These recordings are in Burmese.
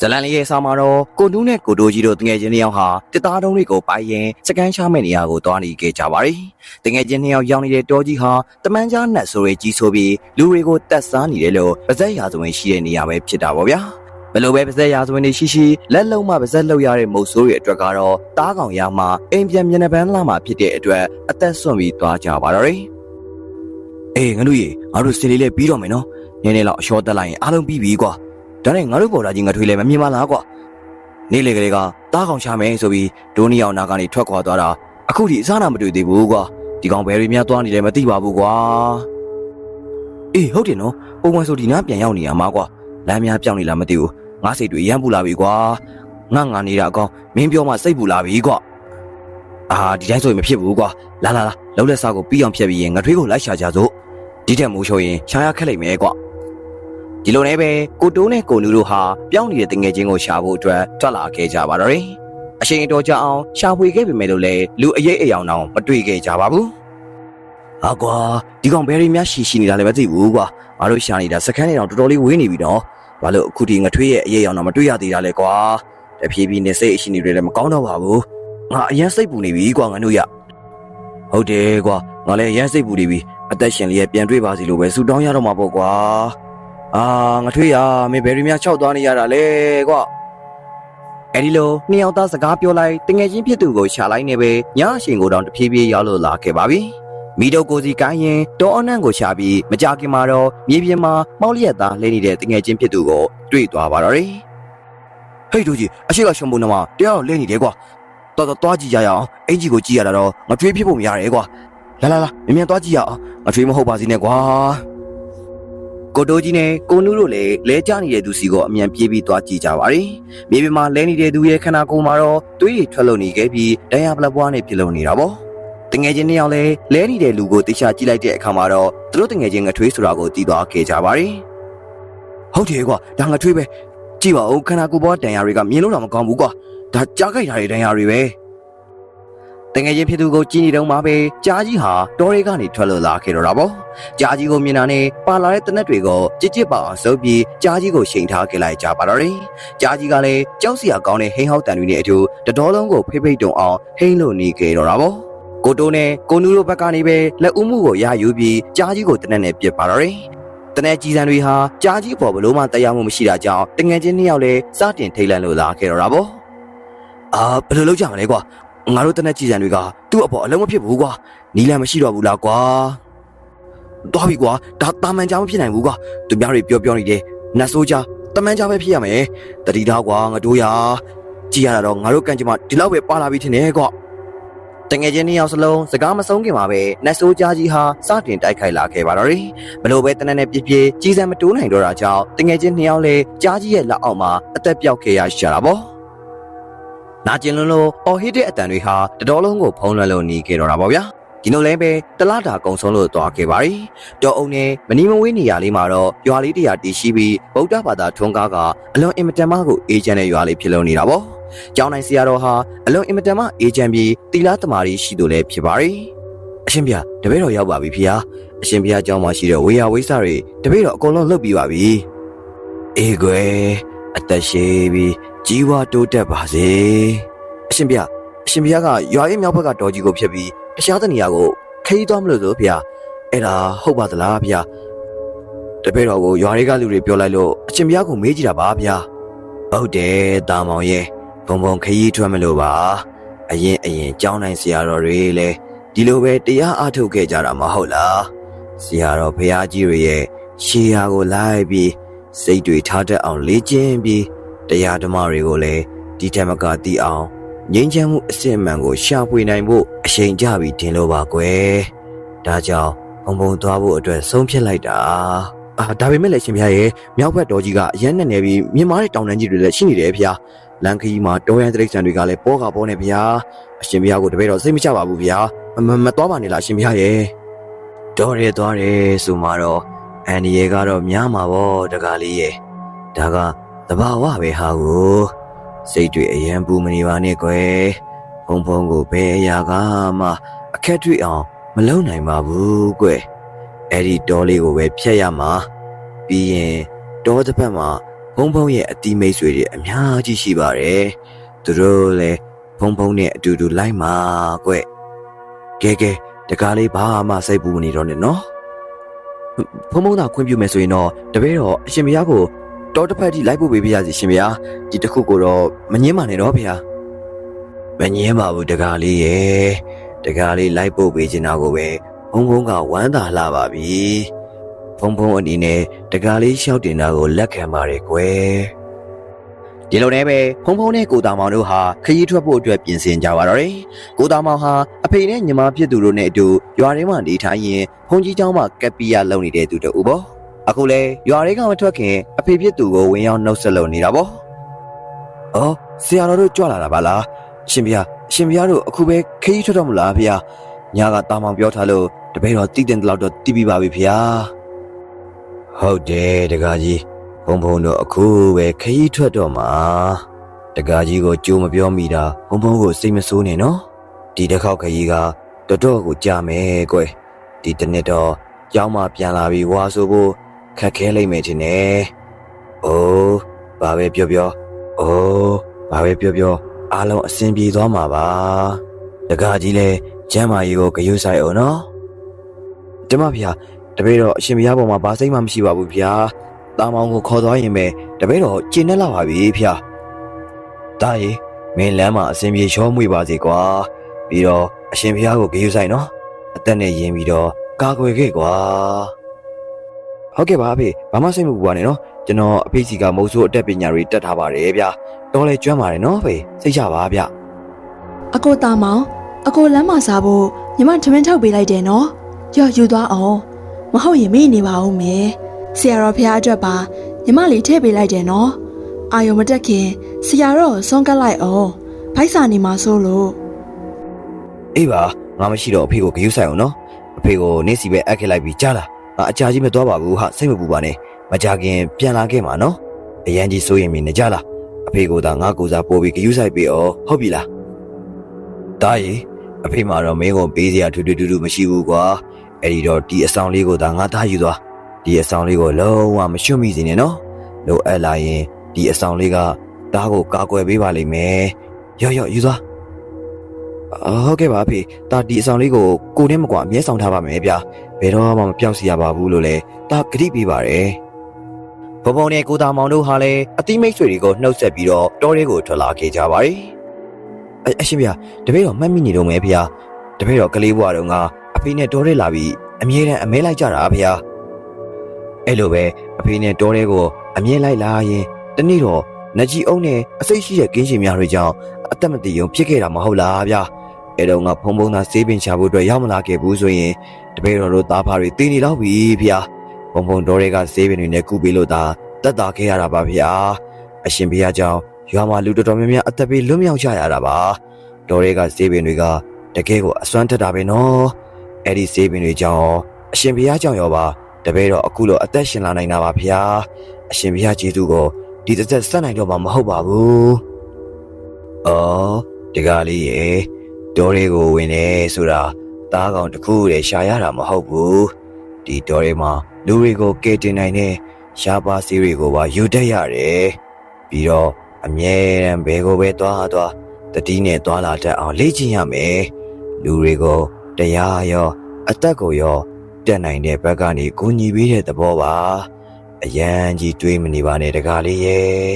ဇလန်လေးရဲ့ဆောင်းမှာတော့ကိုတူးနဲ့ကိုတိုးကြီးတို့တငယ်ချင်းနှစ်ယောက်ဟာတစ်သားတုံးတွေကိုပိုင်ရင်စကန်ချမဲ့နေရာကိုတွားနေခဲ့ကြပါတယ်။တငယ်ချင်းနှစ်ယောက်ရောက်နေတဲ့တောကြီးဟာတမန်ကြားနတ်ဆိုရဲကြီးဆိုပြီးလူတွေကိုတက်စားနေတယ်လို့ပါဇက်ရာဇဝင်ရှိတဲ့နေရာပဲဖြစ်တာပေါ့ဗျာ။ဘယ်လိုပဲပါဇက်ရာဇဝင်တွေရှိရှိလက်လုံးမှပါဇက်လောက်ရတဲ့မုတ်ဆိုးတွေအတွက်ကတော့တားကောင်ရမှအိမ်ပြန်မျက်နှာပန်းလာမှဖြစ်တဲ့အတွက်အသက်ဆွန့်ပြီးတွားကြပါတော့တယ်။အေးငါတို့ရေငါတို့စင်လေးလေးပြီးတော့မယ်နော်။နည်းနည်းလောက်အလျှော့တက်လိုက်ရင်အားလုံးပြီးပြီကွာ။ ဒါနဲ့ငါတို့ပေါ်လာကြီးငါထွေးလဲမမြင်ပါလားကွာ။နေ့လေကလေးကတားကောင်ရှာမယ်ဆိုပြီးဒိုးနီအောင်နာကနေထွက်ခွာသွားတာအခုဒီအစားနာမတွေ့သေးဘူးကွာ။ဒီကောင်ဘယ်ရီများသွားနေလဲမသိပါဘူးကွာ။အေးဟုတ်တယ်နော်။ပုံမှန်ဆိုဒီနားပြန်ရောက်နေရမှာကွာ။လမ်းများပြောင်းနေလားမသိဘူး။ငါစိတ်တွေရမ်းပူလာပြီကွာ။ငါငါနေတာအကောင်မင်းပြောမှစိတ်ပူလာပြီကွာ။အာဒီတိုင်းဆိုရင်မဖြစ်ဘူးကွာ။လာလာလာလုံးလက်စားကိုပြီးအောင်ဖြတ်ပြီးရင်ငါထွေးကိုလိုက်ရှာကြစို့။ဒီထက်မိုးချိုးရင်ရှာရခက်လိမ့်မယ်ကွာ။ ဒီလိုနဲ့ပဲကိုတိုးနဲ့ကိုနူတို့ဟာပြောင်းနေတဲ့တငယ်ချင်းကိုရှာဖို့အတွက်ထွက်လာခဲ့ကြပါတော့တယ်။အချိန်တော်ကြာအောင်ရှာဖွေခဲ့ပေမဲ့လို့လည်းလူအရေးအယောင်တောင်မတွေ့ခဲ့ကြပါဘူး။ဟာကွာဒီကောင်ဘယ်ရီများရှိရှိနေတာလည်းမသိဘူးကွာ။ငါတို့ရှာနေတာစကန်နေတော့တော်တော်လေးဝေးနေပြီနော်။ဘာလို့အခုဒီငထွေးရဲ့အရေးအယောင်တော့မတွေ့ရသေးတာလဲကွာ။တဖြည်းဖြည်းနဲ့စိတ်အရှိနေတွေလည်းမကောင်းတော့ပါဘူး။ငါအရင်စိတ်ပူနေပြီကွာငါတို့ရ။ဟုတ်တယ်ကွာငါလည်းအရင်စိတ်ပူနေပြီ။အသက်ရှင်လေးပြန်တွေ့ပါစီလို့ပဲဆူတောင်းရတော့မှာပေါ့ကွာ။ အာငထွေးရမင်းဘယ်ရီများခြောက်သွားနေရတာလဲကွာ။အဲဒီလိုနှစ်ယောက်သားစကားပြောလိုက်တငယ်ချင်းဖြစ်သူကိုရှာလိုက်နေပဲညအချိန်ကိုတောင်တဖြည်းဖြည်းရောက်လို့လာခဲ့ပါပြီ။မိတို့ကိုစီကိုင်းရင်တောအနှံ့ကိုရှာပြီးမကြခင်မှာတော့မြေပြင်မှာမောက်လျက်သားလဲနေတဲ့တငယ်ချင်းဖြစ်သူကိုတွေ့သွားပါတော့တယ်။ဟေးတို့ကြီးအရှိကရှုံပုံနမတရားတော့လဲနေတယ်ကွာ။တော်တော်သွားကြည့်ကြရအောင်အင်ကြီးကိုကြည့်ရတာတော့ငါထွေးဖြစ်ဖို့မရတယ်ကွာ။လာလာလာမြင်မြန်သွားကြည့်ရအောင်ငါထွေးမဟုတ်ပါစေနဲ့ကွာ။ ကိုတိုးကြီးနဲ့ကိုနူးတို့လည်းလဲကြနေတဲ့သူစီကိုအမြန်ပြေးပြီးသွားကြည့်ကြပါရီ။မြေပြင်မှာလဲနေတဲ့သူရဲ့ခန္ဓာကိုယ်မှာတော့သွေးတွေထွက်လို့နေခဲ့ပြီးဒဏ်ရာပလက်ပွားနဲ့ပြလုံနေတာပေါ့။တငယ်ချင်းနှစ်ယောက်လည်းလဲနေတဲ့လူကိုတိကျကြည့်လိုက်တဲ့အခါမှာတော့သူတို့တငယ်ချင်းငထွေးဆိုတာကိုသိသွားခဲ့ကြပါရီ။ဟုတ်တယ်ကွာဒါငထွေးပဲကြည့်ပါဦးခန္ဓာကိုယ်ပေါ်ဒဏ်ရာတွေကမြင်လို့တော့မကောင်းဘူးကွာဒါကြားကြိုက်တာတွေဒဏ်ရာတွေပဲ တငယ်ချင်းဖြစ်သူကိုကြည့်နေတော့မှပဲကြားကြီးဟာတောတွေကနေထွက်လို့လာခဲ့တော့တာပေါ့ကြားကြီးကိုမြင်တာနဲ့ပါလာတဲ့တနက်တွေကိုကြစ်ကြစ်ပါအောင်စုပ်ပြီးကြားကြီးကိုချိန်ထားခဲ့လိုက်ကြပါတော့တယ်ကြားကြီးကလည်းကြောက်စရာကောင်းတဲ့ဟိန်းဟောက်တန်တွေနဲ့အတူတတော်လုံးကိုဖိဖိတ်တုံအောင်ဟိန်းလို့နေခဲ့တော့တာပေါ့ကိုတိုးနဲ့ကိုနူးတို့ဘက်ကနေပဲလက်ဦးမှုကိုရယူပြီးကြားကြီးကိုတနက်နဲ့ပြစ်ပါတော့တယ်တနက်ကြီးစံတွေဟာကြားကြီးပေါ်ဘလို့မှတရားမှုမရှိတာကြောင့်တငယ်ချင်းနှစ်ယောက်လည်းစတင်ထိတ်လန့်လို့လာခဲ့တော့တာပေါ့အာဘယ်လိုလုပ်ကြမလဲကွာ ငါတို့တနက်ကြီးစံတွေကသူ့အပေါ်အလုံးမဖြစ်ဘူးကွာနီးလန်းမရှိတော့ဘူးလားကွာသွားပြီကွာဒါတာမန်ကြောင်မဖြစ်နိုင်ဘူးကွာသူများတွေပြောပြောနေတယ်နတ်ဆိုးကြတမန်ကြပဲဖြစ်ရမယ်တတိသားကွာငါတို့ရာကြည်ရတာတော့ငါတို့ကံကြမ္မာဒီလောက်ပဲပါလာပြီထင်တယ်ကွာတငယ်ချင်းနှစ်ယောက်စလုံးစကားမဆုံးခင်မှာပဲနတ်ဆိုးကြားကြီးဟာစတင်တိုက်ခိုက်လာခဲ့ပါတော့တယ်ဘလို့ပဲတနက်နဲ့ပြပြကြီးစံမတိုးနိုင်တော့တာကြောင့်တငယ်ချင်းနှစ်ယောက်လည်းကြားကြီးရဲ့လက်အောက်မှာအသက်ပြောက်ခဲ့ရရှာတာပေါ့ နာကျင်လွန်းလို့အော်ဟစ်တဲ့အတန်တွေဟာတတော်လုံးကိုဖုံးလွှမ်းလို့နေခဲ့တော့တာပေါ့ဗျာဒီလိုလဲပဲတလားတာကုံဆုံးလို့သွားခဲ့ပါရီတော်အုံနဲ့မနီမဝေးနေရာလေးမှာတော့ရွာလေးတရာတည်ရှိပြီးဗုဒ္ဓဘာသာထွန်းကားကအလွန်အင်မတန်မှကိုအေဂျင့်တဲ့ရွာလေးဖြစ်လို့နေတာပေါ့ကျောင်းနိုင်ဆရာတော်ဟာအလွန်အင်မတန်မှအေဂျင့်ပြီးတီလာတမာရီရှိသူလည်းဖြစ်ပါရီအရှင်ဗျာတပည့်တော်ရောက်ပါပြီဖေဟာအရှင်ဗျာကျောင်းမှာရှိတဲ့ဝေယဝိဆတွေတပည့်တော်အကုန်လုံးလှုပ်ပြီးပါပြီအေးကွယ် အသက်ရှိပြီးကြီးဝါတိုးတက်ပါစေအရှင်ဗျာအရှင်ဗျာကရွာရဲ့မြောက်ဘက်ကတော်ကြီးကိုဖျက်ပြီးတခြားတနေရာကိုခရီးသွားမလို့ဆိုဗျာအဲ့ဒါဟုတ်ပါသလားဗျာတပည့်တော်ကိုရွာတွေကလူတွေပြောလိုက်လို့အရှင်ဗျာကိုမေးကြည့်တာပါဗျာဟုတ်တယ်တာမောင်ရဲ့ဘုံဘုံခရီးထွက်မလို့ပါအရင်အရင်ကြောင်းနိုင်ဆရာတော်တွေလည်းဒီလိုပဲတရားအားထုတ်ခဲ့ကြတာမဟုတ်လားဆရာတော်ဖရာကြီးတွေရဲ့ရှေးရာကိုလိုက်ပြီး စိတ်တွေထားတတ်အောင်လေ့ကျင့်ပြီးတရားဓမ္မတွေကိုလည်းဒီထက်မကသိအောင်ငြိမ်းချမ်းမှုအစစ်အမှန်ကိုရှာဖွေနိုင်ဖို့အချိန်ကြပြီတင်လို့ပါကွယ်ဒါကြောင့်ဘုံဘုံသွားဖို့အတွက်ဆုံးဖြတ်လိုက်တာအာဒါပေမဲ့လည်းရှင်ဖျားရဲ့မြောက်ဘက်တော်ကြီးကအရန်နဲ့နေပြီးမြင်မာတဲ့တောင်တန်းကြီးတွေလည်းရှိနေတယ်ဖျားလန်ခီမှာတောရန်တိရစ္ဆာန်တွေကလည်းပေါ်ကပေါ်နေဗျာအရှင်ဘုရားကိုတပည့်တော်စိတ်မချပါဘူးဗျာမမသွားပါနဲ့လားအရှင်ဘုရားရဲ့တော်ရဲသွားတယ်ဆိုမှတော့ အန်ဒီရဲ့ကတော့များမှာပေါ့တကားလေးရဲ့ဒါကတဘာဝပဲဟာကိုစိတ်တွေအယံပူမနေပါနဲ့ကွယ်ဖုံဖုံကိုဘယ်အရာကမှအခက်တွေ့အောင်မလုံနိုင်ပါဘူးကွယ်အဲ့ဒီတောလေးကိုပဲဖျက်ရမှာပြီးရင်တောတစ်ဖက်မှာဘဖုံဖုံရဲ့အတီးမိတ်ဆွေတွေအများကြီးရှိပါတယ်သူတို့လည်းဖုံဖုံနဲ့အတူတူလိုက်မှာကွကဲကဲတကားလေးဘာမှစိတ်ပူမနေတော့နဲ့နော် ဖုံဖုံသာခွင့်ပြုမယ်ဆိုရင်တော့တပည့်တော်အရှင်ဘုရားကိုတောတစ်ဖက်ထိလိုက်ဖို့ပေးပြရစီရှင်ဘုရားဒီတစ်ခုကိုတော့မငင်းပါနဲ့တော့ဘုရားမငင်းပါဘူးတကားလေးရဲ့တကားလေးလိုက်ဖို့ပေးချင်တာကိုပဲဖုံဖုံကဝမ်းသာလာပါပြီဖုံဖုံအနေနဲ့တကားလေးရှောက်တင်တာကိုလက်ခံပါတယ်ကွယ် ဒီလိုနဲ့ပဲဖုံဖုံနဲ့ကိုတာမောင်တို့ဟာခရီးထွက်ဖို့အတွက်ပြင်ဆင်ကြပါတော့တယ်ကိုတာမောင်ဟာအဖေနဲ့ညီမဖြစ်သူတို့နဲ့အတူရွာထဲမှာနေထိုင်ရင်ဖုန်ကြီးเจ้าမှာကပ်ပီယာလုံနေတဲ့သူတူပေါ့အခုလဲရွာတွေကမထွက်ခင်အဖေဖြစ်သူကိုဝင်ရောက်နှုတ်ဆက်လုပ်နေတာပေါ့အော်ဆရာတော်တို့ကြွလာတာပါလားရှင်ဗျာရှင်ဗျာတို့အခုပဲခရီးထွက်တော့မလားဗျာညာကတာမောင်ပြောထားလို့တပည့်တော်တည်တင်တလောက်တော့တီးပြီးပါပြီဗျာဟုတ်တယ်တကားကြီး ဘုံဘုံတို့အခုပဲခရီးထွက်တော့မှာတကားကြီးကိုကြိုးမပြောမိတာဘုံဘုံကိုစိတ်မဆိုးနဲ့နော်ဒီတစ်ခေါက်ခရီးကတော်တော်ကိုကြာမယ်ကွယ်ဒီတစ်နှစ်တော့ကျောင်းမှပြန်လာပြီးဝါဆိုဖို့ခက်ခဲလိမ့်မယ်ထင်တယ်အိုးဘာပဲပြောပြောအိုးဘာပဲပြောပြောအားလုံးအဆင်ပြေသွားမှာပါတကားကြီးလည်းကျမ်းမာရေးကိုဂရုစိုက်အောင်နော်ကျမဖေတပည့်တော်အရှင်ဘုရားပေါ်မှာဘာစိတ်မှမရှိပါဘူးဗျာ တာမောင်ကိုခေါ်သွားရင်ပဲတပည့်တော်ကျင်နေလာပါပြီဖေတာရီမင်းလမ်းမှာအစဉ်ပြေရောမွေပါစေကွာပြီးတော့အရှင်ဘုရားကိုဂရုစိုက်နော်အသက်နဲ့ယင်ပြီးတော့ကာကွယ်ခဲ့ကွာဟုတ်ကဲ့ပါအဖေဘာမှစိတ်မပူပါနဲ့နော်ကျွန်တော်အဖေစီကမုတ်ဆိုးအတက်ပညာတွေတက်ထားပါတယ်ဗျာတော်လဲကျွမ်းပါတယ်နော်ဖေစိတ်ချပါဗျအကိုတာမောင်အကိုလမ်းမစားဖို့ညီမထမင်းထောက်ပေးလိုက်တယ်နော်ရော့ယူသွားအောင်မဟုတ်ရင်မေ့နေပါဦးမေ ဆရာတော်ဖះအတွက်ပါညီမလေးထည့်ပေးလိုက်တယ်နော်အာယုံမတက်ခင်ဆရာတော်ကိုဆွန့်ကပ်လိုက်အောင်ဘိုက်စာနေမှာဆိုလို့အေးပါငါမရှိတော့အဖေကိုဂရုစိုက်အောင်နော်အဖေကိုနေ့စီပဲအပ်ခဲ့လိုက်ပြီးကြားလားငါအကြာကြီးမသွားပါဘူးဟာစိတ်မပူပါနဲ့မကြခင်ပြန်လာခဲ့မှာနော်အရန်ကြီးစိုးရင်မင်းနေကြလားအဖေကိုသာငါကိုစားပို့ပြီးဂရုစိုက်ပေးအောင်ဟုတ်ပြီလားတားရီအဖေမှာတော့မင်းကိုပေးစရာထူးထူးထူးထူးမရှိဘူးကွာအဲ့ဒီတော့ဒီအဆောင်လေးကိုသာငါသားယူသွား ဒီအဆောင်လေးကိုလုံးဝမရွှတ်မိစေနဲ့နော်လိုအပ်လာရင်ဒီအဆောင်လေးကတားကိုကာကွယ်ပေးပါလိမ့်မယ်ရော့ရော့ယူသွားအော်ဟုတ်ကဲ့ပါဖေဒါဒီအဆောင်လေးကိုကိုနဲ့မကွာအမြဲဆောင်ထားပါမယ်ဗျာဘယ်တော့မှမပြောက်စီရပါဘူးလို့လဲဒါဂရိပေးပါတယ်ဘုံဘုံနဲ့ကိုသားမောင်တို့ဟာလည်းအတိမိတ်ဆွေတွေကိုနှုတ်ဆက်ပြီးတော့တောထဲကိုထွက်လာခဲ့ကြပါတယ်အအရှင်ဗျာတပည့်တော်မှတ်မိနေတော့မယ်ဗျာတပည့်တော်ကလေးဘွားတော်ကအဖေနဲ့တောထဲလာပြီးအမြဲတမ်းအမဲလိုက်ကြတာဗျာ အဲ့လိုပဲအဖေနဲ့တောထဲကိုအမြဲလိုက်လာရင်တနေ့တော့နကြီးအုံးနဲ့အစိတ်ရှိတဲ့ကင်းရှင်များတွေကြောင့်အသက်မတည်ုံဖြစ်ခဲ့တာမဟုတ်လားဗျာအဲ့တော့ငါဖုံဖုံသာစေးပင်ချဖို့အတွက်ရောက်မလာခဲ့ဘူးဆိုရင်တပည့်တော်တို့သားဖားတွေတည်နေတော့ပြီဗျာဖုံဖုံတော်တွေကစေးပင်တွေနဲ့ကုပေးလို့သာတက်တာခဲ့ရတာပါဗျာအရှင်ဘုရားကြောင့်ရွာမှာလူတော်တော်များများအသက်ပေးလွတ်မြောက်ကြရတာပါတော်တွေကစေးပင်တွေကတကယ်ကိုအစွမ်းတက်တာပဲနော်အဲ့ဒီစေးပင်တွေကြောင့်အရှင်ဘုရားကြောင့်ရောပါ တပည့်တော်အခုလိုအသက်ရှင်လာနိုင်တာပါဗျာအရှင်ဘုရားကျေးဇူးကိုဒီတစ်သက်ဆက်နိုင်တော့မှာမဟုတ်ပါဘူးအော်ဒီကလေးရေတောတွေကိုဝင်နေဆိုတာသားကောင်တစ်ခုတည်းရှာရတာမဟုတ်ဘူးဒီတောတွေမှာလူတွေကိုကယ်တင်နိုင်တဲ့ရှားပါစီးတွေကိုပါယူတတ်ရတယ်ပြီးတော့အမြဲတမ်းဘယ်ကိုပဲသွားသွားတတိနဲ့သွားလာတတ်အောင်လေ့ကျင့်ရမယ်လူတွေကိုတရားရောအသက်ကိုရော တက်နိုင်တဲ့ဘက်ကနေကိုညီပေးတဲ့သဘောပါအရန်ကြီးတွေးမနေပါနဲ့တကားလေးရဲ့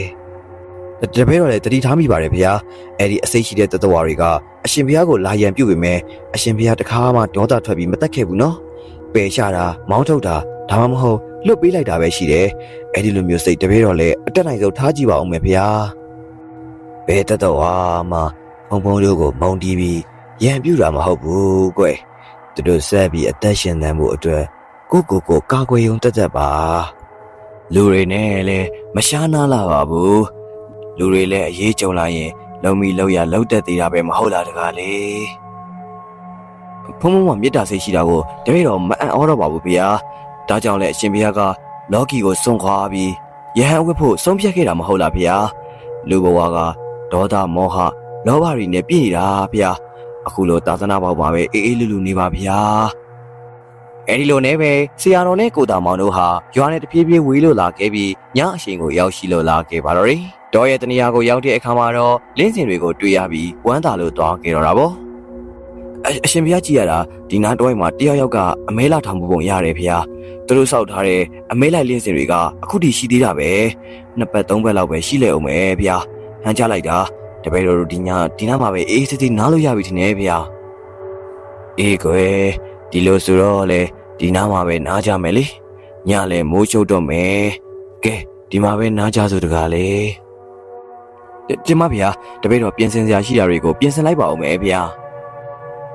တပည့်တော်လည်းတတိထားမိပါတယ်ဗျာအဲ့ဒီအစိတ်ရှိတဲ့တတဝါတွေကအရှင်ဘုရားကိုလာရန်ပြုတ်ပေမဲ့အရှင်ဘုရားတခါမှဒေါသထွက်ပြီးမတက်ခဲ့ဘူးနော်ပယ်ရှာတာမောင်းထုတ်တာဒါမှမဟုတ်လွတ်ပေးလိုက်တာပဲရှိတယ်အဲ့ဒီလိုမျိုးစိတ်တပည့်တော်လည်းအတက်နိုင်ဆုံးထားကြည့်ပါဦးမယ်ဘုရားဘယ်တတဝါမှဘုံဘုံတို့ကိုမုံတီးပြီးရန်ပြုတ်တာမဟုတ်ဘူးကွယ် သူတို့ဆက်ပြီးအသက်ရှင်သန်မှုအတွက်ကိုကိုကိုကာကွယ်ရုံတက်တက်ပါလူတွေနဲ့လည်းမရှားနာလာပါဘူးလူတွေလည်းအရေးကြုံလာရင်လုံမီလုံရလုံတက်သေးတာပဲမဟုတ်လားတကားလေဖုံဖုံမမေတ္တာစိတ်ရှိတာကိုတပည့်တော်မအံ့ဩတော့ပါဘူးဗျာဒါကြောင့်လည်းအရှင်ဘုရားကလောကီကိုစွန့်ခွာပြီးယဟန်ဝတ်ဖို့ဆုံးဖြတ်ခဲ့တာမဟုတ်လားဗျာလူဘဝကဒေါသမောဟလောဘတွေနဲ့ပြည့်နေတာဗျာ အခုလိုသာသနာပေါက်ပါပဲအေးအေးလူလူနေပါဗျာအဲဒီလိုနဲ့ပဲဆရာတော်နဲ့ကိုတာမောင်တို့ဟာရွာနဲ့တပြေးပြေးဝေးလို့လာခဲ့ပြီးညအချိန်ကိုရောက်ရှိလို့လာခဲ့ပါတော့တယ်။တော်ရဲ့တနေရာကိုရောက်တဲ့အခါမှာတော့လင်းစင်တွေကိုတွေ့ရပြီးဝမ်းသာလို့သွားခဲ့တော့တာပေါ့။အအရှင်ဘုရားကြည့်ရတာဒီနားတော်မှာတယောက်ယောက်ကအမဲလာထောင်မှုပုံရတယ်ဖေ။သူတို့စောက်ထားတဲ့အမဲလိုက်လင်းစင်တွေကအခုထိရှိသေးတာပဲ။နှစ်ပတ်သုံးပတ်လောက်ပဲရှိလေအောင်ပဲဖေ။ဟန်ချလိုက်တာ တပည့်တော်တို့ဒီညဒီနားမှာပဲအေးစစ်စစ်နားလို့ရပြီထင်တယ်ဖေ။အေးကွယ်ဒီလိုဆိုတော့လေဒီနားမှာပဲနားကြမယ်လေ။ညလည်းမိုးချုပ်တော့မယ်။ကဲဒီမှာပဲနားကြစို့တကားလေ။ဒီဒီမှာဗျာတပည့်တော်ပြင်ဆင်စရာရှိတာတွေကိုပြင်ဆင်လိုက်ပါဦးမယ်ဗျာ။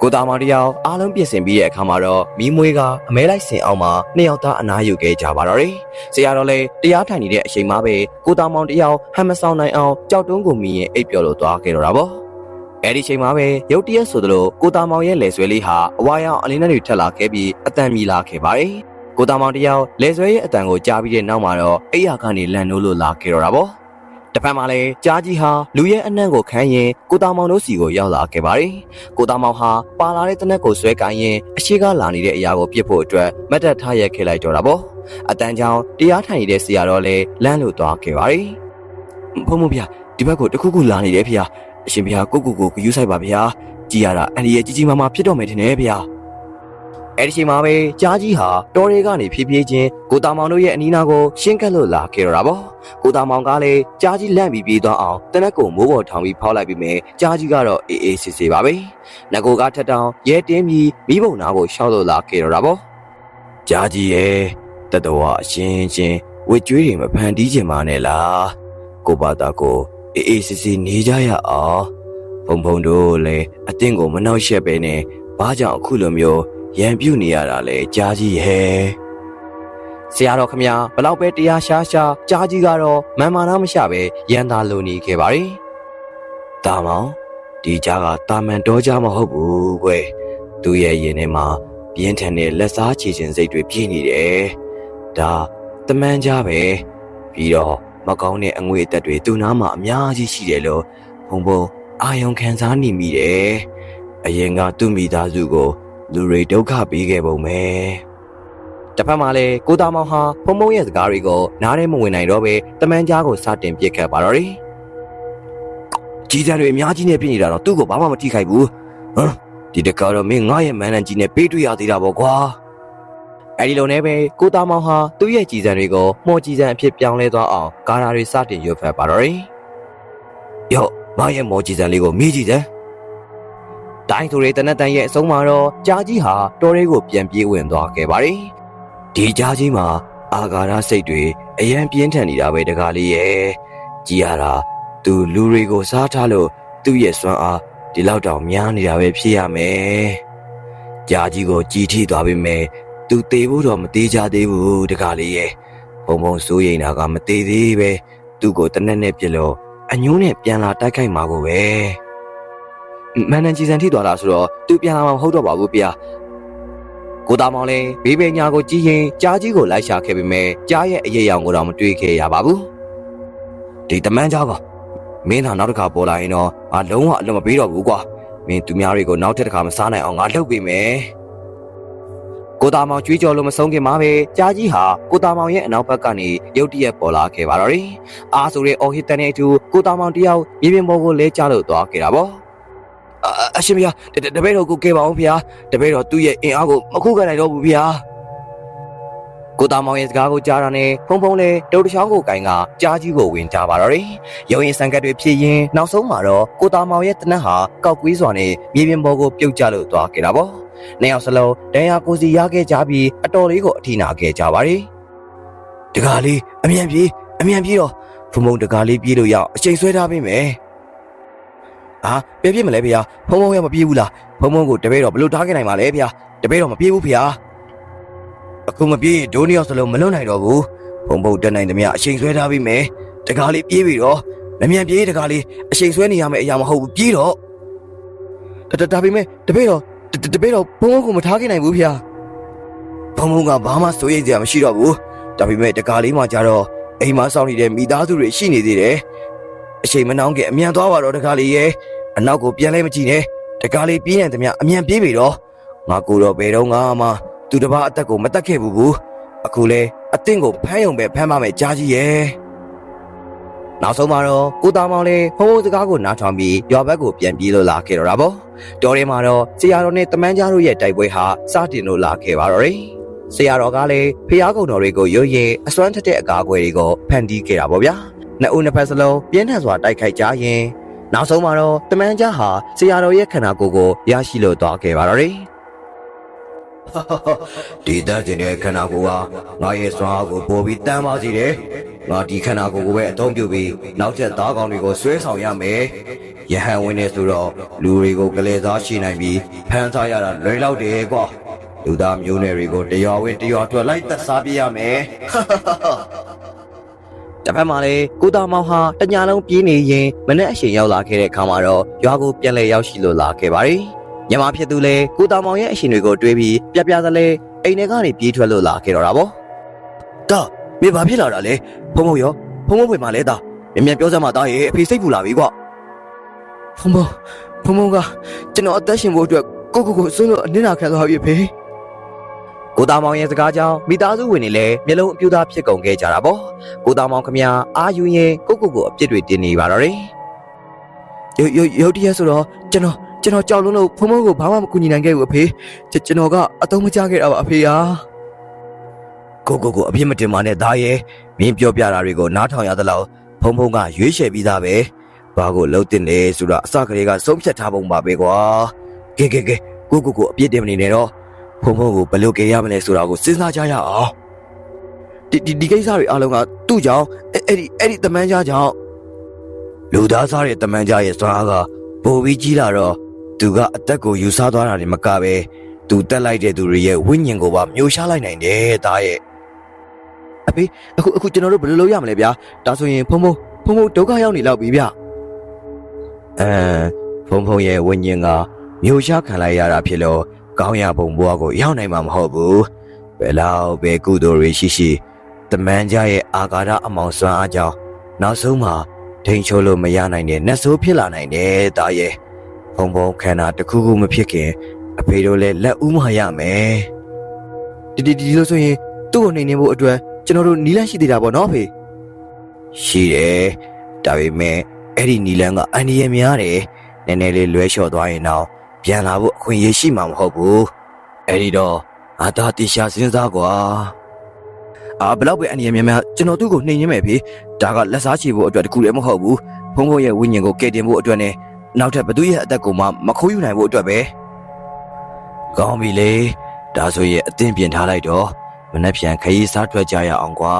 ကိုတာမောင်တယောက်အားလုံးပြင်ဆင်ပြီးတဲ့အခါမှာတော့မီးမွေးကအမဲလိုက်စင်အောင်မှာနှစ်ယောက်သားအနားယူခဲ့ကြပါတော့တယ်။ဆရာတော်လည်းတရားထိုင်နေတဲ့အချိန်မှာပဲကိုတာမောင်တယောက်ဟမ်မဆောင်နိုင်အောင်ကြောက်တုံးကိုမီးရင်အိပ်ပျော်လို့သွားခဲ့တော့တာပေါ့။အဲ့ဒီချိန်မှာပဲရုတ်တရက်ဆိုသလိုကိုတာမောင်ရဲ့လယ်ဆွဲလေးဟာအဝါရောင်အလင်းနဲ့တွေထက်လာခဲ့ပြီးအတန်မြည်လာခဲ့ပါတယ်။ကိုတာမောင်တယောက်လယ်ဆွဲရဲ့အတန်ကိုကြားပြီးတဲ့နောက်မှာတော့အိယာကနေလန်နိုးလို့လာခဲ့တော့တာပေါ့။ တစ်ဖက်မှာလည်းကြားကြီးဟာလူရဲ့အနှံ့ကိုခန်းရင်ကိုတာမောင်တို့စီကိုရောက်လာခဲ့ပါတယ်။ကိုတာမောင်ဟာပါလာတဲ့တနက်ကိုဆွဲကိုင်းရင်အရှိကလာနေတဲ့အရာကိုပြစ်ဖို့အတွက်မတ်တက်ထားရက်ခဲ့လိုက်တော့တာပေါ့။အတန်ကြောင့်တရားထိုင်နေတဲ့ဆရာတော်လည်းလမ်းလို့သွားခဲ့ပါတယ်။ဘုံမဗျာဒီဘက်ကိုတခုခုလာနေတယ်ဖေ။အရှင်ဖေကိုကိုကိုကိုယူဆိုင်ပါဗျာ။ကြည်ရတာအန်ဒီရဲ့ကြီးကြီးမားမားဖြစ်တော့မယ်ထင်တယ်ဖေ။ အဲ့ဒီချိန်မှာပဲကြားကြီးဟာတော်တွေကနေဖြည်းဖြည်းချင်းကိုတာမောင်တို့ရဲ့အနီးနားကိုရှင်းကပ်လို့လာခဲ့တော့တာပေါ့။ကိုတာမောင်ကလည်းကြားကြီးလန့်ပြီးပြေးသွားအောင်တနက်ကိုမိုးပေါ်ထောင်ပြီးဖောက်လိုက်ပြီးမယ်။ကြားကြီးကတော့အေးအေးဆေးဆေးပါပဲ။ငကိုကထက်တောင်ရဲတင်းပြီးမိဘုံနာကိုရှောက်လို့လာခဲ့တော့တာပေါ့။ကြားကြီးရဲ့တတော်အရှင်းချင်းဝစ်ကြွေးတွေမဖန်တီးချင်ပါနဲ့လား။ကိုပါတာကိုအေးအေးဆေးဆေးနေကြရအောင်။ဘုံဘုံတို့လည်းအတင်းကိုမနှောက်ယှက်ပဲနဲ့ဘာကြောင့်အခုလိုမျိုး ရံပြုတ်နေရတာလဲကြားကြီးရဲ့ဆရာတော်ခမညာဘလောက်ပဲတရားရှားရှားကြားကြီးကတော့မန်မာနာမရှပဲရန်သာလိုနေခဲ့ပါရီတာမောင်ဒီကြားကတာမန်တော်ကြမဟုတ်ဘူးကွယ်သူ့ရဲ့ရင်ထဲမှာပြင်းထန်တဲ့လက်စားချေခြင်းစိတ်တွေပြည့်နေတယ်ဒါတမန်ကြားပဲပြီးတော့မကောင်းတဲ့အငွေအသက်တွေသူ့နားမှာအများကြီးရှိတယ်လို့ဘုံဘုံအာယုံခံစားနေမိတယ်အရင်ကသူ့မိသားစုကို လူတွေဒုက္ခပေးခဲ့ပုံပဲတစ်ဖက်မှာလည်းကိုတာမောင်ဟာဖုံဖုံရဲ့စကားတွေကိုနားထဲမဝင်နိုင်တော့ပဲတမန်ကြားကိုစတင်ပစ်ခတ်ပါတော့တယ်ကြီးစံတွေအများကြီးနဲ့ပြနေတာတော့သူ့ကိုဘာမှမထိခိုက်ဘူးဟမ်ဒီတကားတော့မင်းငါရဲ့မန်နန်ကြီးနဲ့ပေးတွေ့ရသေးတာပေါ့ကွာအဲဒီလိုနဲ့ပဲကိုတာမောင်ဟာသူ့ရဲ့ကြီးစံတွေကိုမှော်ကြီးစံအဖြစ်ပြောင်းလဲသွားအောင်ဂါရာတွေစတင်ရွတ်ဖတ်ပါတော့တယ်ယော့ငါရဲ့မော်ကြီးစံလေးကိုမိကြည့်စမ်း တိုင်းသူတွေတနက်တန်ရဲ့အဆုံးမှာတော့ကြားကြီးဟာတော်ရဲကိုပြန်ပြေးဝင်သွားခဲ့ပါတယ်။ဒီကြားကြီးမှာအာဃာရစိတ်တွေအယံပြင်းထန်နေတာပဲတကားလေးရဲ့ကြည်ရတာသူလူတွေကိုစားထားလို့သူ့ရဲ့စွမ်းအားဒီလောက်တောင်များနေတာပဲဖြစ်ရမယ်။ကြားကြီးကိုကြည်ထိသွားပြီမဲ့သူသေးဖို့တော့မသေးကြသေးဘူးတကားလေးရဲ့ဘုံဘုံစိုးရိမ်တာကမသေးသေးပဲသူ့ကိုတနက်နဲ့ပြစ်လို့အညိုးနဲ့ပြန်လာတိုက်ခိုက်မှာကိုပဲ။ မန်နန်ကြီးစံထိသွားတာဆိုတော့သူပြန်လာမှာမဟုတ်တော့ပါဘူးဗျာကိုသားမောင်လည်းဘေးဘေညာကိုကြည့်ရင်ကြားကြီးကိုလိုက်ရှာခဲ့ပေမဲ့ကြားရဲ့အရေးအယောင်ကိုတော့မတွေ့ခဲ့ရပါဘူးဒီတမန်ကြားကမင်းသာနောက်တစ်ခါပေါ်လာရင်တော့ငါလုံးဝအလွတ်မပေးတော့ဘူးကွာမင်းသူများတွေကိုနောက်ထပ်တစ်ခါမစားနိုင်အောင်ငါလှုပ်ပေးမယ်ကိုသားမောင်ကြွေးကြော်လို့မဆုံးခင်မှာပဲကြားကြီးဟာကိုသားမောင်ရဲ့အနောက်ဘက်ကနေရုတ်တရက်ပေါ်လာခဲ့ပါတော့တယ်အားဆိုတဲ့အော်ဟစ်တန်တဲ့အတူကိုသားမောင်တယောက်မြေပြင်ပေါ်ကိုလဲကျလို့သွားခဲ့တာပေါ့ အအရှင်ဗျာတတတပည့်တော်ကိုကဲပါအောင်ဗျာတပည့်တော်သူ့ရဲ့အင်အားကိုမခုခံနိုင်တော့ဘူးဗျာကိုတာမောင်ရဲ့စကားကိုကြားတာနဲ့ဖုံဖုံလဲတုတ်တချောင်းကိုကင်ကကြားကြီးကိုဝင်ကြပါတော့တယ်ရုံရင်ဆန်ကတ်တွေဖြစ်ရင်နောက်ဆုံးမှာတော့ကိုတာမောင်ရဲ့တနက်ဟာကောက်ကွေးစွာနဲ့မြေပြင်ပေါ်ကိုပြုတ်ကျလို့သွားခဲ့တာပေါ့နှစ်ယောက်စလုံးတန်ရာကိုစီရခဲ့ကြပြီးအတော်လေးကိုအထီနာခဲ့ကြပါတယ်တကားလေးအမြန်ပြေးအမြန်ပြေးတော့ဖုံဖုံတကားလေးပြေးလို့ရအောင်အချိန်ဆွဲထားပေးမယ် ဟာပြပြမလဲဖေဟာဖုံဖုံရမပြေးဘူးလားဖုံဖုံကိုတပည့်တော်ဘလို့ထားခဲ့နိုင်ပါလဲဖေဟာတပည့်တော်မပြေးဘူးဖေဟာအခုမပြေးရင်ဒိုးနှစ်ယောက်စလုံးမလွတ်နိုင်တော့ဘူးဖုံဖုံတက်နိုင်သမျှအချိန်ဆွဲထားပြီးမယ်တကားလေးပြေးပြီတော့မမြန်ပြေးတကားလေးအချိန်ဆွဲနေရမယ့်အရာမဟုတ်ဘူးပြေးတော့တတဒါပေမဲ့တပည့်တော်တတတပည့်တော်ဖုံဖုံကိုမထားခဲ့နိုင်ဘူးဖေဟာဖုံဖုံကဘာမှစိုးရိမ်စရာမရှိတော့ဘူးဒါပေမဲ့တကားလေးမှကြတော့အိမ်မှာစောင့်နေတဲ့မိသားစုတွေရှိနေသေးတယ် အချိန်မနှောင်းခင်အမြန်သွားပါတော့တကားလေးရဲ့အနောက်ကိုပြန်လဲမကြည့်နဲ့တကားလေးပြင်းရန်သမျှအမြန်ပြေးပြီတော့ငါကိုတော့ဘယ်တော့ငါမှသူတစ်ပါးအသက်ကိုမတက်ခဲ့ဘူးဘူးအခုလဲအတင်းကိုဖမ်းယုံပဲဖမ်းပါမယ်ကြားကြီးရဲ့နောက်ဆုံးမှာတော့ကိုသားမောင်လေးဖုံဖုံစကားကိုနားထောင်ပြီးရွာဘက်ကိုပြန်ပြေးလို့လာခဲ့တော့တာပေါ့တော်ထဲမှာတော့ဆရာတော်နဲ့တမန်ကြားတို့ရဲ့တိုက်ပွဲဟာစတင်လို့လာခဲ့ပါတော့တယ်ဆရာတော်ကလည်းဖျားကုံတော်တွေကိုရွရဲအစွမ်းထက်တဲ့အကာအကွယ်တွေကိုဖန်တီးခဲ့တာပေါ့ဗျာ နှစ်ဦးနှစ်ဖက်စလုံးပြင်းထန်စွာတိုက်ခိုက်ကြရင်နောက်ဆုံးမှာတော့တမန်ကြားဟာဆရာတော်ရဲ့ခန္ဓာကိုယ်ကိုရရှိလို့သွားခဲ့ပါတော့တယ်ဒီတက်ကျင်တဲ့ခန္ဓာကိုယ်ဟာငါရဲ့စွမ်းအားကိုပိုပြီးတန်ပါစေတယ်။ငါဒီခန္ဓာကိုယ်ကိုပဲအသုံးပြုပြီးနောက်ထပ်သားကောင်တွေကိုဆွဲဆောင်ရမယ်။ယဟန်ဝင်နေဆိုတော့လူတွေကိုကလေးစားရှိနိုင်ပြီးဖန်ဆားရတာလွယ်လောက်တယ်ကွာ။လူသားမျိုးနွယ်တွေကိုတရားဝင်တရားထွက်လိုက်သက်စားပြရမယ်။ တစ်ဖက်မှာလေကိုတာမောင်ဟာတညာလုံးပြေးနေရင်မနဲ့အချိန်ရောက်လာခဲ့တဲ့အခါမှာတော့ရွာကိုပြန်လဲရောက်ရှိလို့လာခဲ့ပါတယ်။ညမဖြစ်သူလေကိုတာမောင်ရဲ့အရှင်တွေကိုတွေးပြီးပြပြသလဲအိမ်ထဲကနေပြေးထွက်လို့လာခဲ့တော့တာပေါ့။ဒါမင်းဘာဖြစ်လာတာလဲဖုံဖုံရောဖုံဖုံဖွင့်มาလဲဒါမြင်မြန်ပြောစမ်းမသားရဲ့အဖေစိတ်ပူလာပြီကွာ။ဖုံဖုံဖုံဖုံကကျွန်တော်အသက်ရှင်ဖို့အတွက်ကိုကိုကိုစွန်းလို့အနစ်နာခံသွားပြီဖေ။ ကိုတာမောင်ရဲ့စကားကြောင့်မိသားစုဝင်တွေလည်းမျက်လုံးအပြူသားဖြစ်ကုန်ခဲ့ကြတာပေါ့။ကိုတာမောင်ခမညာအာယူရင်ကိုကိုကိုအပြစ်တွေတင်နေပါတော့တယ်။ရုပ်ရုပ်ရုပ်တရက်ဆိုတော့ကျွန်တော်ကျွန်တော်ကြောက်လုံးလို့ဖုံဖုံကိုဘာမှမကူညီနိုင်ခဲ့ဘူးအဖေကျွန်ကျွန်တော်ကအတုံးမချခဲ့တာပါအဖေဟာကိုကိုကိုအပြစ်မတင်ပါနဲ့ဒါရဲ့မင်းပြောပြတာတွေကိုနားထောင်ရသလောက်ဖုံဖုံကရွေးချယ်ပြီးသားပဲဘာကိုလှုပ်တင်လဲဆိုတော့အစကလေးကဆုံးဖြတ်ထားပုံပါပဲကွာကဲကဲကဲကိုကိုကိုအပြစ်တင်မနေနဲ့တော့ ဖုံဖုံကိုဘယ်လိုကယ်ရမလဲဆိုတာကိုစဉ်းစားကြရအောင်ဒီဒီဒီကိစ္စတွေအားလုံးကသူ့ကြောင့်အဲ့အဲ့ဒီအဲ့ဒီတမန်ကြားကြောင့်လူသားစားတဲ့တမန်ကြားရဲ့စွမ်းအားကပိုပြီးကြီးလာတော့သူကအသက်ကိုယူဆသွားတာတွေမကပဲသူတက်လိုက်တဲ့သူတွေရဲ့ဝိညာဉ်ကိုပါမျိုးရှားလိုက်နိုင်တယ်ဒါရဲ့အဖေအခုအခုကျွန်တော်တို့ဘယ်လိုလုပ်ရမလဲဗျာဒါဆိုရင်ဖုံဖုံဖုံဖုံဒုက္ခရောက်နေလောက်ပြီဗျအဲဖုံဖုံရဲ့ဝိညာဉ်ကမျိုးရှားခံလိုက်ရတာဖြစ်လို့ ကောင်းရပုံဘွားကိုရောက်နိုင်မှာမဟုတ်ဘူးဘယ်လောက်ပဲကုသိုလ်တွေရှိရှိတမန်ကြရဲ့အာဃာတအမောင်စွမ်းအားကြောင့်နောက်ဆုံးမှာထိန်ချိုးလို့မရနိုင်တဲ့နတ်ဆိုးဖြစ်လာနိုင်တယ်ဒါရဲ့ဘုံဘုံခန္ဓာတစ်ခုခုမဖြစ်ခင်အဖေတို့လည်းလက်ဦးမရမယ်ဒီဒီဒီလို့ဆိုရင်သူ့ကိုနှိမ်နှင်းဖို့အတွက်ကျွန်တော်တို့နီလန်းရှိသေးတာပေါ့နော်အဖေရှိတယ်ဒါပေမဲ့အဲ့ဒီနီလန်းကအန်ဒီရများတယ်နည်းနည်းလေးလွဲလျှော့သွားရင်တော့ ပြန်လာဖို့အခွင့်အရေးရှိမှာမဟုတ်ဘူးအဲ့ဒီတော့အာသာတိရှာစဉ်းစားကွာအာဘလောက်ပဲအန်ဒီရများများကျွန်တော်သူ့ကိုနှိမ်နှင်းမယ်ဖေဒါကလက်စားချေဖို့အတွက်တကူလည်းမဟုတ်ဘူးဘုံဘုံရဲ့ဝိညာဉ်ကိုကယ်တင်ဖို့အတွက်နဲ့နောက်ထပ်ဘသူရဲ့အသက်ကိုမှမခိုးယူနိုင်ဖို့အတွက်ပဲကောင်းပြီလေဒါဆိုရင်အသင်ပြင်ထားလိုက်တော့မနှက်ပြန်ခရီးစားထွက်ကြရအောင်ကွာ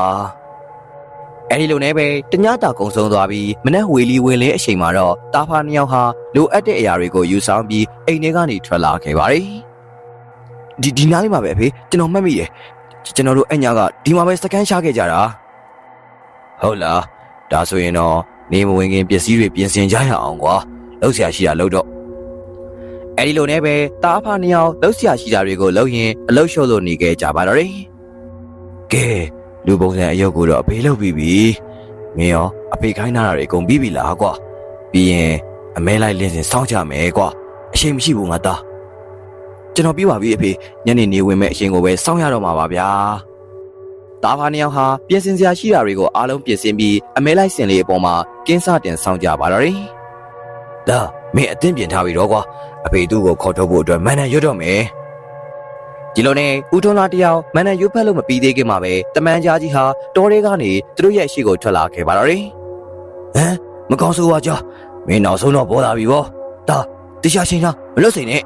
အဲ့ဒီလိုနဲ့ပဲတညတာကုံဆုံးသွားပြီးမနှက်ဝေလီဝေလဲအချိန်မှာတော့တာဖာနှစ်ယောက်ဟာလိုအပ်တဲ့အရာတွေကိုယူဆောင်ပြီးအိမ်ထဲကနေထွက်လာခဲ့ပါတယ်ဒီဒီနားလေးမှာပဲအဖေကျွန်တော်မှတ်မိတယ်ကျွန်တော်တို့အညာကဒီမှာပဲစကန်ရှာခဲ့ကြတာဟုတ်လားဒါဆိုရင်တော့နေမဝင်ခင်ပစ္စည်းတွေပြင်ဆင်ကြရအောင်ကွာလှုပ်ရှားရှိတာလှုပ်တော့အဲ့ဒီလိုနဲ့ပဲတားဖာနှစ်ယောက်လှုပ်ရှားရှိတာတွေကိုလှုပ်ရင်အလုတ်လျှော့လို့နေခဲ့ကြပါတော့တယ်ကဲ လူပုံစံအယုတ်ကိုတော့အဖေလှုပ်ပြီးပြီမင်းရောအဖေခိုင်းထားတာတွေအကုန်ပြီးပြီလားကွာပြီးရင်အမဲလိုက်လင်းစင်စောင့်ကြမယ်ကွာအချိန်မရှိဘူးငါသားကျွန်တော်ပြီးပါပြီအဖေညနေနေဝင်မဲ့အချိန်ကိုပဲစောင့်ရတော့မှာပါဗျာတားဖာနှစ်ယောက်ဟာပြင်ဆင်စရာရှိတာတွေကိုအားလုံးပြင်ဆင်ပြီးအမဲလိုက်စင်လေးအပေါ်မှာကင်းစတင်စောင့်ကြပါတော့တယ်ဒါမင်းအသင်းပြင်ထားပြီတော့ကွာအဖေသူ့ကိုခေါ်ထုတ်ဖို့အတွက်မန်နန်ရွတ်တော့မယ် ဒီလိုနဲ့ဦးထွန်းလာတယောက်မန်နန်ရွတ်ဖက်လို့မပြီးသေးခင်မှာပဲတမန်ကြားကြီးဟာတောထဲကနေသူတို့ရဲ့အရှိကိုထွက်လာခဲ့ပါတော့တယ်ဟမ်မကောင်းဆိုးပါကြောမင်းနောက်ဆုံးတော့ပေါ်လာပြီဗောဒါတရားချင်းလားမလွတ်စိန်နဲ့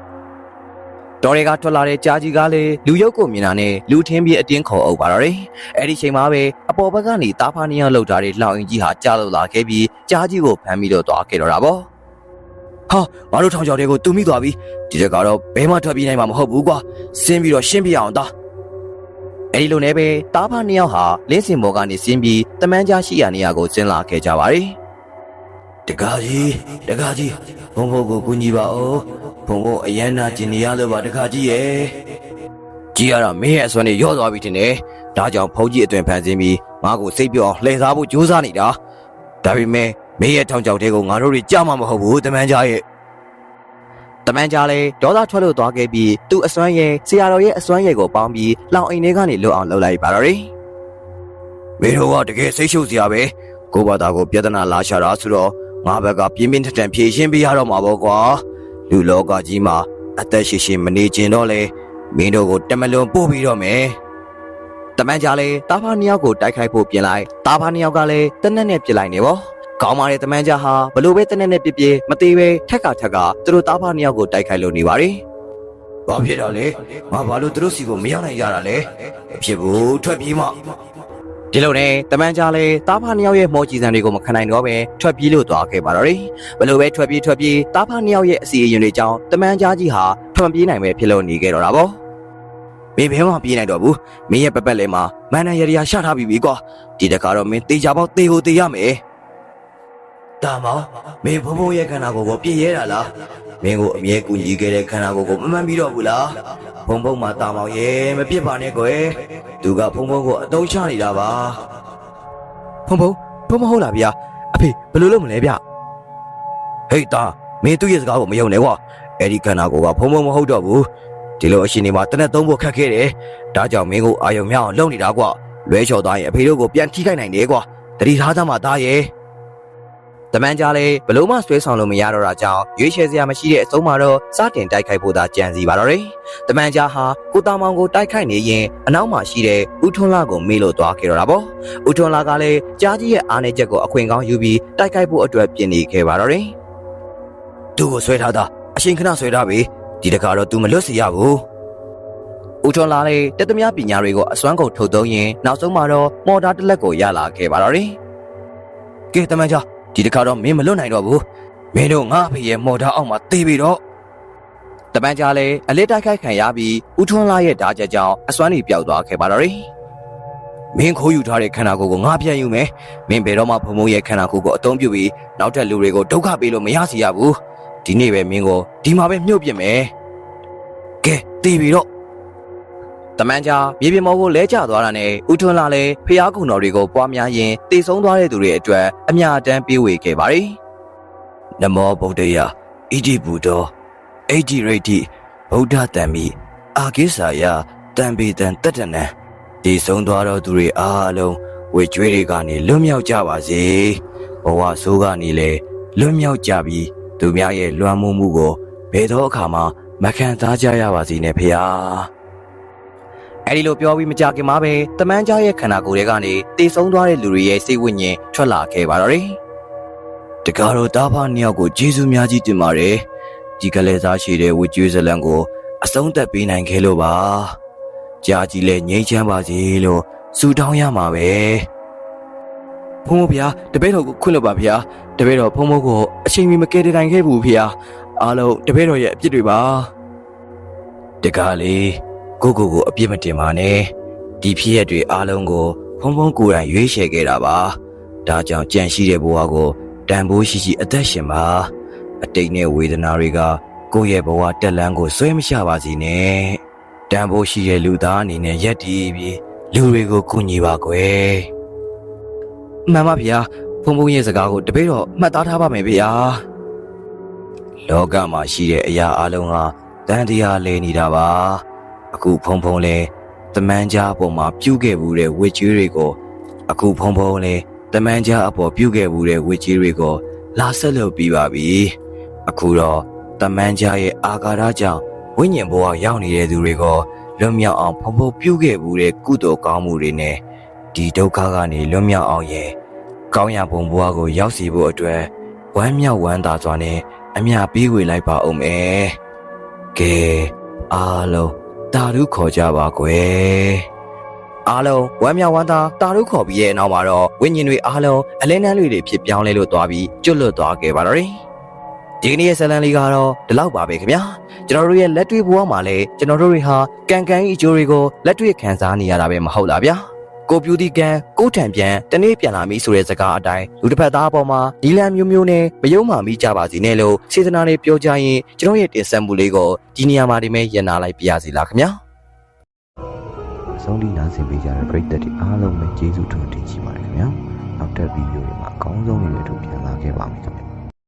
တော်တွေကထွက်လာတဲ့ကြားကြီးကလည်းလူရုပ်ကိုမြင်တာနဲ့လူထင်းပြီးအတင်းခေါ်အုပ်ပါတော့တယ်အဲ့ဒီချိန်မှာပဲအပေါ်ဘက်ကနေတားဖားနေရလောက်ထားတဲ့လှောင်ရင်ကြီးဟာကြားလို့လာခဲ့ပြီးကြားကြီးကိုဖမ်းပြီးတော့သွားခဲ့တော့တာဗော ဟာငါတို့ထောင်ချောက်တွေကိုတူမိသွားပြီဒီတက်ကတော့ဘဲမှထွက်ပြေးနိုင်မှာမဟုတ်ဘူးကွာဆင်းပြီးတော့ရှင်းပြအောင်သားအဲဒီလိုနဲ့ပဲတားဖာနှစ်ယောက်ဟာလင်းစင်ဘော်ကနေဆင်းပြီးတမန်ကြားရှိရာနေရာကိုဆင်းလာခဲ့ကြပါတယ်တကားကြီးတကားကြီးဘုံဘုံကိုကူညီပါဦးဘုံဘုံအရန်နာကျင်နေရလို့ပါတကားကြီးရဲ့ကြီးရတာမင်းရဲ့အစွမ်းနဲ့ရော့သွားပြီတင်တယ်ဒါကြောင့်ဖုန်းကြီးအတွင်ဖန်ဆင်းပြီးငါ့ကိုစိတ်ပြောအောင်လှည့်စားဖို့ကြိုးစားနေတာဒါပေမဲ့ မင်းရဲ့ထောင်ချောက်တဲကိုငါတို့တွေကြားမှာမဟုတ်ဘူးတမန်ကြားရဲ့တမန်ကြားလဲဒေါသထွက်လို့သွားခဲ့ပြီးသူ့အစွမ်းရဲ့ဆရာတော်ရဲ့အစွမ်းရဲ့ကိုပေါင်းပြီးလောင်အိမ်ထဲကနေလွတ်အောင်လှုပ်လိုက်ပါတော့တယ်မင်းတို့ကတကယ်စိတ်ရှုပ်စရာပဲကိုဘာသာကိုပြဿနာလာရှာတာဆိုတော့ငါဘက်ကပြင်းပြင်းထန်ထန်ဖြေရှင်းပေးရတော့မှာပေါ့ကွာလူလောကကြီးမှာအသက်ရှိရှိမနေကျင်တော့လေမင်းတို့ကိုတမလွန်ပို့ပြီးတော့မယ်တမန်ကြားလဲတာဖာနှစ်ယောက်ကိုတိုက်ခိုက်ဖို့ပြင်လိုက်တာဖာနှစ်ယောက်ကလည်းတနက်နဲ့ပြစ်လိုက်နေပေါ့ ကောင်းပါတဲ့တမန်ကြဟာဘလို့ပဲတနက်နဲ့ပြပြမသေးပဲထက်ကထက်ကသူတို့တားဖာနှစ်ယောက်ကိုတိုက်ခိုက်လို့နေပါရီ။ဘာဖြစ်တော့လဲ။ငါဘာလို့သူတို့စီကိုမရောက်နိုင်ကြတာလဲ။ဖြစ်ဘူးထွက်ပြေးမ။ဒီလိုနဲ့တမန်ကြလဲတားဖာနှစ်ယောက်ရဲ့မော်ကြည်စံတွေကိုမခံနိုင်တော့ပဲထွက်ပြေးလို့သွားခဲ့ပါတော့ရီ။ဘလို့ပဲထွက်ပြေးထွက်ပြေးတားဖာနှစ်ယောက်ရဲ့အစီအရင်တွေကြောင့်တမန်ကြားကြီးဟာထွက်ပြေးနိုင်ပဲဖြစ်လို့နေခဲ့တော့တာပေါ့။မင်းဘယ်မှပြေးနိုင်တော့ဘူး။မင်းရဲ့ပပက်လေးမှာမန်နရရရှာထားပြီးပြီကွာ။ဒီတခါတော့မင်းတေချာပေါက်တေကိုတေရမယ်။ တာမောင်မင်းဘုံဘုံရဲ့ခန္ဓာကိုယ်ကိုပြည့်ရဲတာလားမင်းကိုအမြဲကူညီခဲ့တဲ့ခန္ဓာကိုယ်ကိုမမှန်ပြီးတော့ဘူးလားဘုံဘုံမှာတာမောင်ရဲ့မပြစ်ပါနဲ့ကွယ်သူကဘုံဘုံကိုအတုံးချနေတာပါဘုံဘုံဘုံမဟုတ်လားဗျာအဖေဘယ်လိုလုပ်မလဲဗျဟေးတာမင်းသူ့ရဲ့စကားကိုမယုံနဲ့ကွာအဲ့ဒီခန္ဓာကိုယ်ကဘုံဘုံမဟုတ်တော့ဘူးဒီလိုအရှင်နေမှာတနက်သုံးဖို့ခက်ခဲတယ်ဒါကြောင့်မင်းကိုအာယုံမြောက်အောင်လုပ်နေတာကွာလွဲချော်သားရင်အဖေတို့ကိုပြန်ထိခိုက်နိုင်တယ်ကွာတတိထားသမှာသားရဲ့ တမန်ကြားလဲဘလို့မှဆွဲဆောင်လို့မရတော့တာကြောင့်ရွေးချယ်စရာမရှိတဲ့အဆုံးမှာတော့စတင်တိုက်ခိုက်ဖို့သာကြံစီပါတော့တယ်။တမန်ကြားဟာကိုတာမောင်ကိုတိုက်ခိုက်နေရင်အနောက်မှာရှိတဲ့ဦးထွန်းလာကိုမေးလို့သွားခဲ့တော့တာပေါ့။ဦးထွန်းလာကလည်းကြားကြီးရဲ့အားနေချက်ကိုအခွင့်ကောင်းယူပြီးတိုက်ခိုက်ဖို့အတွက်ပြင်နေခဲ့ပါတော့တယ်။သူ့ကိုဆွဲထားတာအရှင်ခဏဆွဲထားပြီ။ဒီတခါတော့ तू မလွတ်စီရဘူး။ဦးထွန်းလာလည်းတက်သမျှပညာတွေကိုအစွမ်းကုန်ထုတ်သုံးရင်နောက်ဆုံးမှာတော့မော်တာတစ်လက်ကိုရလာခဲ့ပါတော့တယ်။ကဲတမန်ကြား ဒီတစ်ခါတော့မင်းမလွတ်နိုင်တော့ဘူးမင်းတို့ငါအဖေရဲ့မော်ဒါအောက်မှာတေးပြီတော့တပန်းကြားလဲအလစ်တိုက်ခိုက်ခံရပြီးဦးထွန်းလာရဲ့ဓာတ်ချက်ကြောင့်အစွမ်းတွေပျောက်သွားခဲ့ပါတော့တယ်မင်းခိုးယူထားတဲ့ခန္ဓာကိုယ်ကိုငါပြန်ယူမယ်မင်းဘယ်တော့မှဘုံဘုံရဲ့ခန္ဓာကိုယ်ကိုအသုံးပြုပြီးနောက်ထပ်လူတွေကိုဒုက္ခပေးလို့မရစီရဘူးဒီနေ့ပဲမင်းကိုဒီမှာပဲမြုပ်ပြစ်မယ်ကဲတေးပြီတော့ တမန်ကြားမြေပြင်မော်ကိုလဲကျသွားတာနဲ့ဦးထွန်းလာလဲဖျားကုံတော်တွေကိုပွားများရင်တေဆုံးသွားတဲ့သူတွေအတွက်အမြအတမ်းပေးဝေခဲ့ပါတယ်။နမောဗုဒ္ဓယဣတိဘူတောဣတိရိတိဗုဒ္ဓတံမိအာကိစာယတံပေတံတတ္တနံတေဆုံးသွားသောသူတွေအားလုံးဝေကျွေးတွေကနေလွတ်မြောက်ကြပါစေ။ဘဝဆိုးကနေလည်းလွတ်မြောက်ကြပြီးသူများရဲ့လွှမ်းမိုးမှုကိုဘယ်တော့အခါမှမခံစားကြရပါစေနဲ့ဖေဟာ။ အဲဒီလိုပြောပြီးမကြခင်မှာပဲတမန်ကြားရဲ့ခန္ဓာကိုယ်တွေကနေတေဆုံးသွားတဲ့လူတွေရဲ့စိတ်ဝိညာဉ်ထွက်လာခဲ့ပါတော့တယ်။တကားတော့တားဖာနှစ်ယောက်ကိုဂျေဇုများကြီးတင်ပါတယ်။ဒီကလေးစားရှိတဲ့ဝေကျွေးဇလံကိုအဆုံးသက်ပေးနိုင်ခဲ့လို့ပါ။ကြာကြီးလဲငြိမ်းချမ်းပါစေလို့ဆုတောင်းရမှာပဲ။ဖုန်းမဗျာတပည့်တော်ကိုခွင့်လို့ပါဗျာ။တပည့်တော်ဖုန်းမကိုအချိန်မီမကယ်တင်နိုင်ခဲ့ဘူးဗျာ။အားလုံးတပည့်တော်ရဲ့အပြစ်တွေပါ။တကားလေး ကိုကိုကိုအပြစ်မတင်ပါနဲ့ဒီဖြစ်ရက်တွေအားလုံးကိုဖုံဖုံကိုယ်တိုင်ရွေးချယ်ခဲ့တာပါဒါကြောင့်ကြံရှိတဲ့ဘဝကိုတန်ဖိုးရှိရှိအသက်ရှင်ပါအတိတ်နဲ့ဝေဒနာတွေကကိုယ့်ရဲ့ဘဝတက်လန်းကိုဆွဲမချပါစေနဲ့တန်ဖိုးရှိတဲ့လူသားအနေနဲ့ရက်တည်ပြီးလူတွေကိုကူညီပါကွယ်မှန်ပါဗျာဖုံဖုံရဲ့စကားကိုတပည့်တော်မှတ်သားထားပါမယ်ဗျာလောကမှာရှိတဲ့အရာအလုံးဟာတန်တရားလဲနေတာပါ အခုဖုံဖုံလဲတမန်ကြားအပေါ်မှာပြုတ်ခဲ့ဘူးတဲ့ဝစ်ကျွေးတွေကိုအခုဖုံဖုံလဲတမန်ကြားအပေါ်ပြုတ်ခဲ့ဘူးတဲ့ဝစ်ကျွေးတွေကိုလာဆက်လုပ်ပြီးပါပြီအခုတော့တမန်ကြားရဲ့အာဃာတကြောင့်ဝိညာဉ်ဘဝရောက်နေတဲ့သူတွေကိုလွတ်မြောက်အောင်ဖုံဖုံပြုတ်ခဲ့ဘူးတဲ့ကုသိုလ်ကောင်းမှုတွေနဲ့ဒီဒုက္ခကနေလွတ်မြောက်အောင်ရဲ့ကောင်းရဘုံဘဝကိုရောက်စီဖို့အတွက်ဝမ်းမြောက်ဝမ်းသာစွာနဲ့အမြပေးဝေလိုက်ပါဦးမယ်ကဲအားလုံး တာရုခေါ်ကြပါကွယ်အားလုံးဝမ်းမြောက်ဝမ်းသာတာရုခေါ်ပြီးရဲ့နောက်မှာတော့ဝိညာဉ်တွေအားလုံးအလင်းနှန်းတွေဖြစ်ပြောင်းလဲလို့သွားပြီးကျွတ်လွတ်သွားခဲ့ပါတော့တယ်ဒီကနေ့ရဲ့ဇာတ်လမ်းလေးကတော့ဒီလောက်ပါပဲခင်ဗျာကျွန်တော်တို့ရဲ့လက်တွေ့ဘဝမှာလည်းကျွန်တော်တို့တွေဟာကံကံဤအကျိုးတွေကိုလက်တွေ့ခံစားနေရတာပဲမဟုတ်လားဗျာ ကိုပြူတီကံကိုထံပြန်တနေ့ပြန်လာပြီဆိုတဲ့စကားအတိုင်းလူတစ်ဖက်သားအပေါ်မှာဒီလန်မျိုးမျိုးနဲ့မယုံမှမိကြပါစေနဲ့လို့စေတနာနဲ့ပြောကြရင်ကျွန်တော်ရဲ့တင်ဆက်မှုလေးကိုဒီနေရာမှာဒီမဲ့ရန်နာလိုက်ပြရစီလားခင်ဗျာအဆုံးထိနားဆင်ပေးကြတဲ့ပရိသတ်တွေအားလုံးပဲကျေးဇူးတော်တင်ရှိပါတယ်ခင်ဗျာနောက်ထပ်ဗီဒီယိုတွေမှာအကောင်းဆုံးတွေနဲ့အတူပြန်လာခဲ့ပါမယ်ခင်ဗျာ